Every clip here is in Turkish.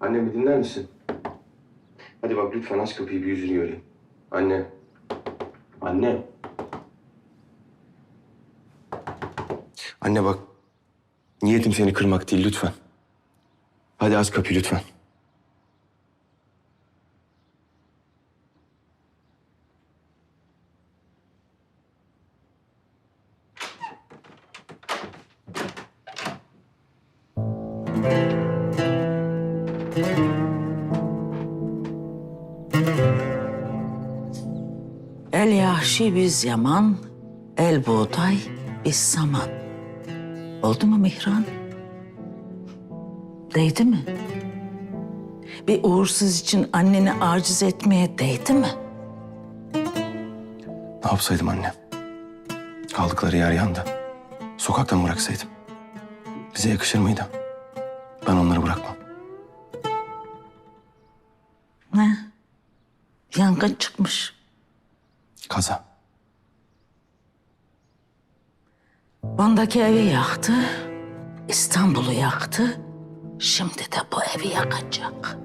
Anne bir dinler misin? Hadi bak lütfen aç kapıyı bir yüzünü göreyim. Anne. Anne. Anne bak. Niyetim seni kırmak değil lütfen. Hadi aç kapıyı lütfen. El yahşi biz yaman, el buğday biz saman. Oldu mu Mihran? Değdi mi? Bir uğursuz için anneni aciz etmeye değdi mi? Ne yapsaydım anne? Kaldıkları yer yandı. Sokakta mı bıraksaydım? Bize yakışır mıydı? Ben onları bırakmam. Yangın çıkmış. Kaza. Van'daki evi yaktı, İstanbul'u yaktı. Şimdi de bu evi yakacak.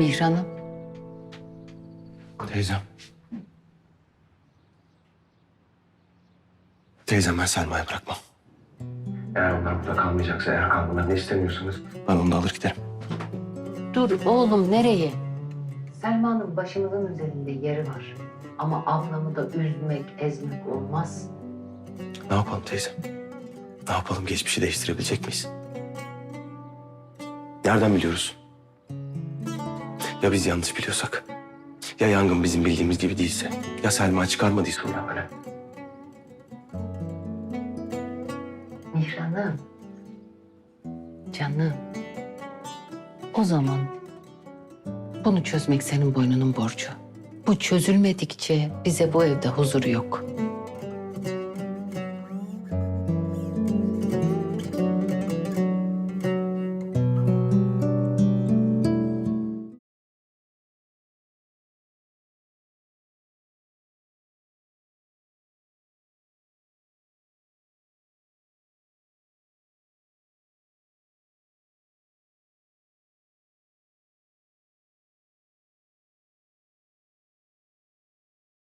Mihran'ım. Teyzem. Teyzem ben Selma'yı bırakmam. Eğer onlar burada kalmayacaksa, eğer kalmalarını istemiyorsanız... Ben onu da alır giderim. Dur oğlum nereye? Selma'nın başımızın üzerinde yeri var. Ama ablamı da üzmek, ezmek olmaz. Ne yapalım teyzem? Ne yapalım? Geçmişi değiştirebilecek miyiz? Nereden biliyoruz? Ya biz yanlış biliyorsak? Ya yangın bizim bildiğimiz gibi değilse? Ya Selma çıkarmadıysa onu böyle? Mihran'ım. Canım. O zaman bunu çözmek senin boynunun borcu. Bu çözülmedikçe bize bu evde huzur yok.